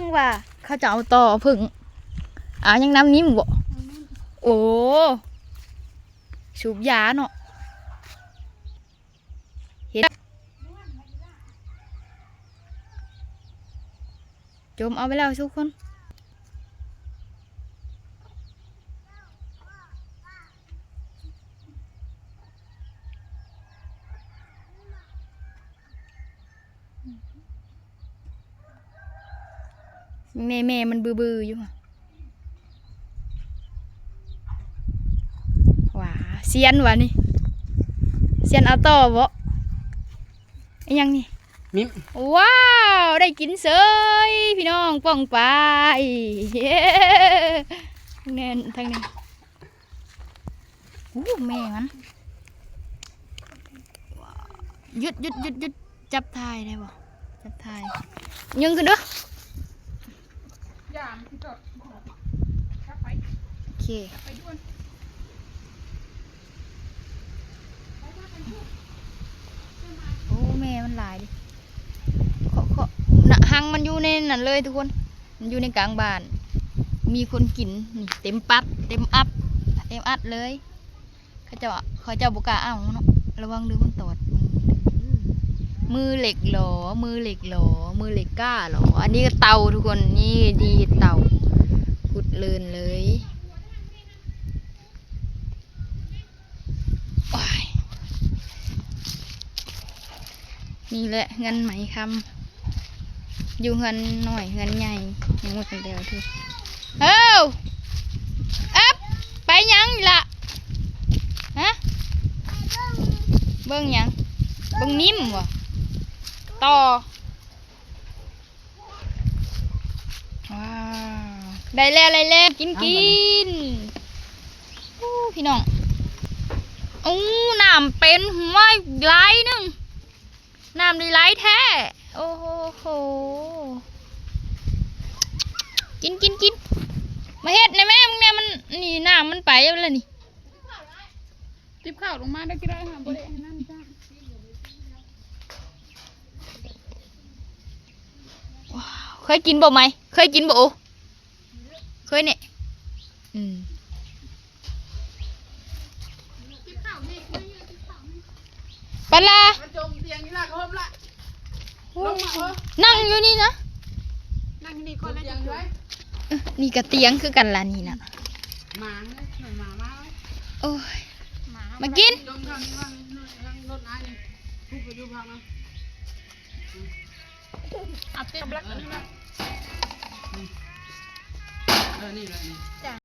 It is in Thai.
งว่า เขาจะเอาต่อพึ่งอ่ายังน้ำนิ่มบ่โอ้สูบยาเนาะเห็นจมเอาไปแล้วทุกคน แม่แม่มันบือบือๆอยู่อะว้าเซียนวะนี่เซียนเอาต่อบ่ไอ้ยังนี่มิมว้าวได้กินเสยพี่น้องป้องไปเย้แน่นทางนี้อู้แม่มันว้าวหยุดหยุดหยุดหยุดจับทายได้บ่จับทายยังขึ้นเด้อย่ามที่จอดขับไป โอเคโอ้แม่มันหลายดิขอขอน่ะหังมันอยู่ในนั้นเลยทุกคน มันอยู่ในกลางบ้าน มีคนกินนี่เต็มปัดเต็มอัพเต็มอัดเลยเขาจะเขาเจะบุกล้าเอาเนาะระวังดูมันตอดมือ มือเหล็กหรอมือเหล็กหรอมือเหล็กกล้าหรออันนี้ก็เตาทุกคนนี่ดีเตาขุดเลินเลยนี่แหละเงินไหมคำอยู่เงินหน่อยเงินใหญ่ยังไม่เป็นเดียวทุกเอ้าอัพไปยังล่ะฮะเบิ่งยังเบิ่งนิ่มวะ ต่อ ว้าว ได้แล้วได้แล้วกินกินอู้พี่น้องอู้น้ำเป็นหัวไหลายหนึงน้ำดีไหลแท้ โอ้โหโห กินกินกินมาเฮ็ดในแม่มึงเนี่ยมันนี่น้ำมันไปแล้วนี่ติบข้าวลงมาได้กี่ได้ค่ะบ่ได้ให้น้ำจ้า เค ยกินบ่ไหม เคยกินบ่โอเคยเนี่ยอืมติบข้าวนี่ไม่เยอะติบข้าวนี่ปลาลามาจมเตียงนี่ละเพิ่มละลงมาเถอะนั่งอยู่นี่นะ นั่งที่นี่ก่อนแล้วจะไว้เอ้อนี่กระเตียงคือกันล่ะนี่นะหมาเนี่ยหมามาโอ้ยหมามากิน ลงทางนี้ว่างนั่งรถน้านี่ทุบไปดูพังนะอัดเต็มบลักนี่ละเออ นี่แหละนี่จ้ะ